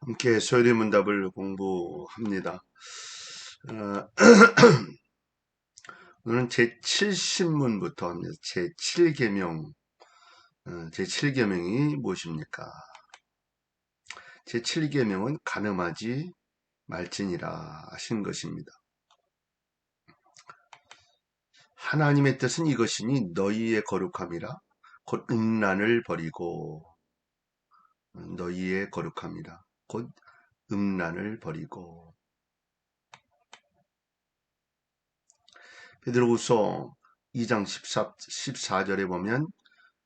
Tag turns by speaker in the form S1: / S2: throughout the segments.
S1: 함께 소리 문답을 공부합니다. 어, 오늘은 제7신문부터 합니다. 제7계명, 어, 제7계명이 무엇입니까? 제7계명은 가늠하지 말지니라 하신 것입니다. 하나님의 뜻은 이것이니 너희의 거룩함이라 곧 음란을 버리고 너희의 거룩함이라 곧 음란을 버리고 베드로후서 2장 14, 14절에 보면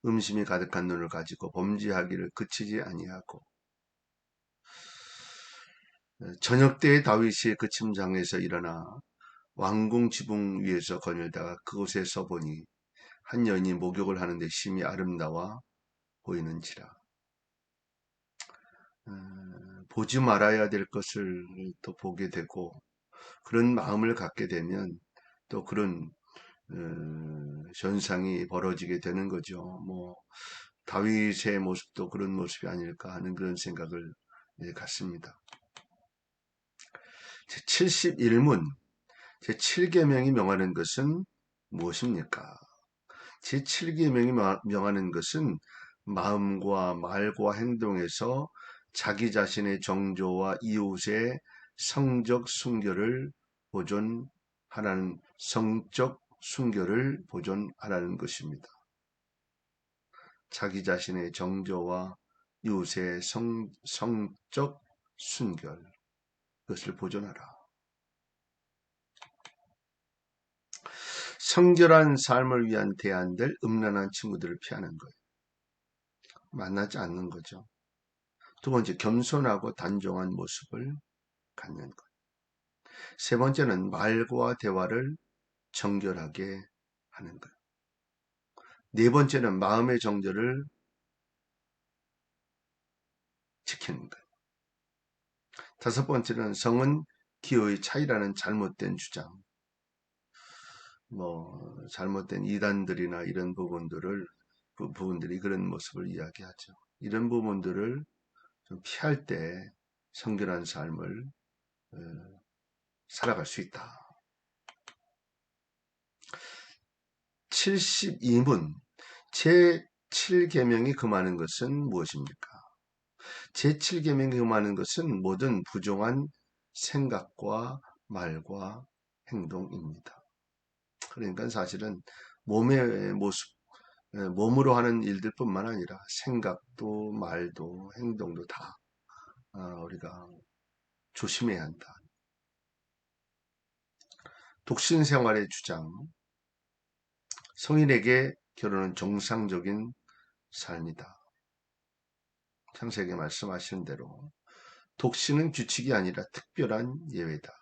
S1: 음심이 가득한 눈을 가지고 범죄하기를 그치지 아니하고 저녁 때에 다윗이 그 침장에서 일어나 왕궁 지붕 위에서 거닐다가 그곳에 서 보니 한 여인이 목욕을 하는데 심히 아름다워 보이는지라. 어, 보지 말아야 될 것을 또 보게 되고 그런 마음을 갖게 되면 또 그런 어, 현상이 벌어지게 되는 거죠. 뭐 다윗의 모습도 그런 모습이 아닐까 하는 그런 생각을 네, 갖습니다. 제 71문 제 7계명이 명하는 것은 무엇입니까? 제 7계명이 명하는 것은 마음과 말과 행동에서 자기 자신의 정조와 이웃의 성적 순결을 보존하라는 성적 순결을 보존하라는 것입니다. 자기 자신의 정조와 이웃의 성, 성적 순결 그것을 보존하라. 성결한 삶을 위한 대안들, 음란한 친구들을 피하는 거예요. 만나지 않는 거죠. 두 번째, 겸손하고 단정한 모습을 갖는 것. 세 번째는 말과 대화를 정결하게 하는 것. 네 번째는 마음의 정절을 지키는 것. 다섯 번째는 성은 기호의 차이라는 잘못된 주장. 뭐 잘못된 이단들이나 이런 부분들을 부, 부분들이 그런 모습을 이야기하죠. 이런 부분들을 좀 피할 때 성결한 삶을 어, 살아갈 수 있다. 72문 제7계명이 금하는 것은 무엇입니까? 제7계명이 금하는 것은 모든 부정한 생각과 말과 행동입니다. 그러니까 사실은 몸의 모습, 몸으로 하는 일들뿐만 아니라 생각도 말도 행동도 다 아, 우리가 조심해야 한다. 독신 생활의 주장. 성인에게 결혼은 정상적인 삶이다. 창세기 말씀하시는 대로 독신은 규칙이 아니라 특별한 예외다.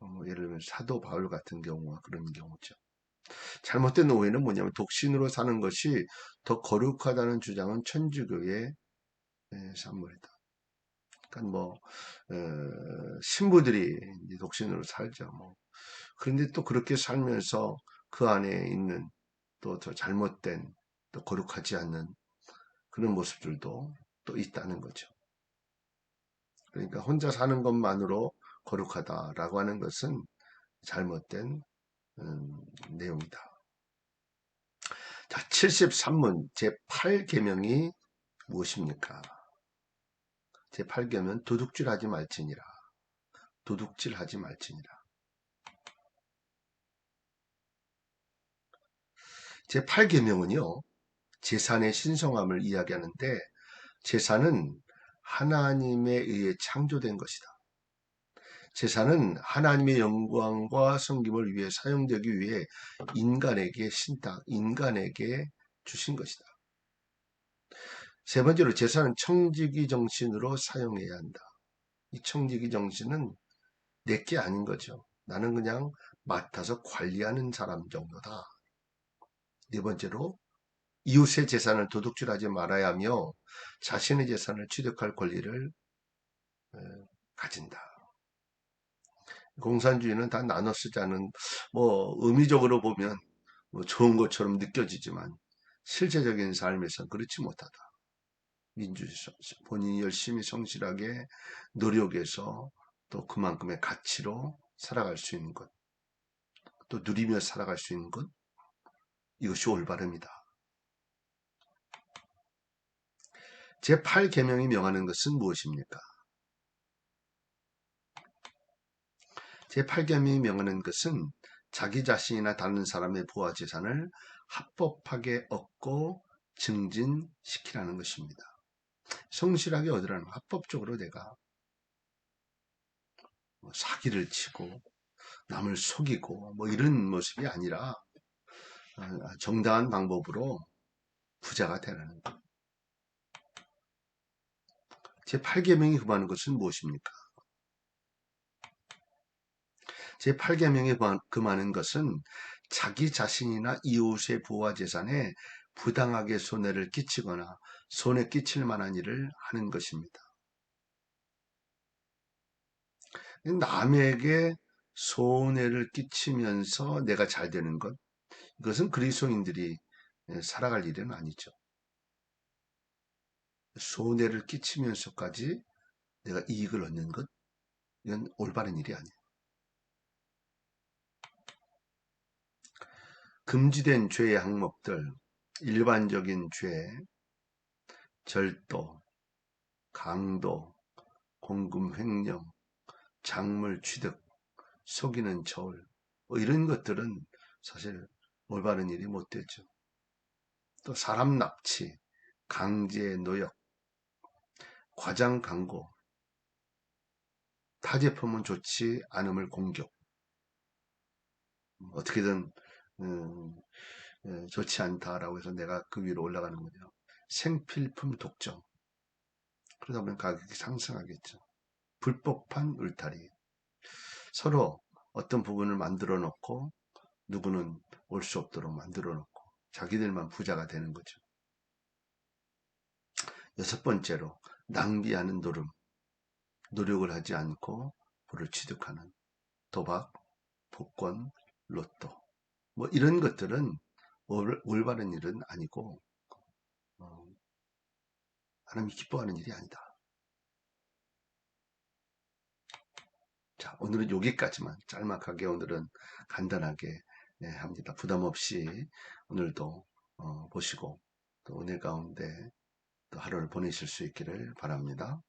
S1: 어, 예를 들면 사도 바울 같은 경우와 그런 경우죠. 잘못된 오해는 뭐냐면 독신으로 사는 것이 더 거룩하다는 주장은 천주교의 예, 산물이다. 그러니까 뭐 어, 신부들이 독신으로 살죠. 뭐 그런데 또 그렇게 살면서 그 안에 있는 또 더 잘못된 또 거룩하지 않는 그런 모습들도 또 있다는 거죠. 그러니까 혼자 사는 것만으로 거룩하다라고 하는 것은 잘못된 음, 내용이다. 자, 73문 제8계명이 무엇입니까? 제8계명 도둑질하지 말지니라. 도둑질하지 말지니라. 제8계명은요. 재산의 신성함을 이야기하는데 재산은 하나님에 의해 창조된 것이다. 재산은 하나님의 영광과 성김을 위해 사용되기 위해 인간에게 신탁, 인간에게 주신 것이다. 세 번째로 재산은 청지기 정신으로 사용해야 한다. 이 청지기 정신은 내게 아닌 거죠. 나는 그냥 맡아서 관리하는 사람 정도다. 네 번째로 이웃의 재산을 도둑질하지 말아야 하며 자신의 재산을 취득할 권리를 가진다. 공산주의는 다 나눠 쓰자는 뭐 의미적으로 보면 뭐 좋은 것처럼 느껴지지만 실제적인 삶에서 그렇지 못하다. 민주주의, 본인이 열심히 성실하게 노력해서 또 그만큼의 가치로 살아갈 수 있는 것, 또 누리며 살아갈 수 있는 것, 이것이 올바릅니다. 제8계명이 명하는 것은 무엇입니까? 제8계명이 명하는 것은 자기 자신이나 다른 사람의 부와 재산을 합법하게 얻고 증진시키라는 것입니다. 성실하게 얻으라는 합법적으로 내가 뭐 사기를 치고 남을 속이고 뭐 이런 모습이 아니라 아, 정당한 방법으로 부자가 되라는 것. 제8계명이 금하는 것은 무엇입니까? 제8계명이 금하는 것은 자기 자신이나 이웃의 부와 재산에 부당하게 손해를 끼치거나 손해 끼칠 만한 일을 하는 것입니다. 남에게 손해를 끼치면서 내가 잘 되는 것, 이것은 그리스도인들이 살아갈 일은 아니죠. 손해를 끼치면서까지 내가 이익을 얻는 것, 이건 올바른 일이 아니에요. 금지된 죄의 항목들, 일반적인 죄, 절도, 강도, 공금 횡령, 작물 취득, 속이는 저울, 뭐 이런 것들은 사실 올바른 일이 못 되죠. 또 사람 납치, 강제 노역, 과장 광고, 타 제품은 좋지 않음을 공격. 어떻게든 음, 예, 좋지 않다라고 해서 내가 그 위로 올라가는 거죠. 생필품 독점. 그러다 보면 가격이 상승하겠죠. 불법한 울타리. 서로 어떤 부분을 만들어 놓고 누구는 올 수 없도록 만들어 놓고 자기들만 부자가 되는 거죠. 여섯 번째로 낭비하는 노름. 노력을 하지 않고 부를 취득하는 도박, 복권, 로또. 뭐 이런 것들은 올바른 일은 아니고 어, 하나님이 기뻐하는 일이 아니다. 자 오늘은 여기까지만 짤막하게 오늘은 간단하게 네, 합니다. 부담 없이 오늘도 어, 보시고 또 은혜 가운데 또 하루를 보내실 수 있기를 바랍니다.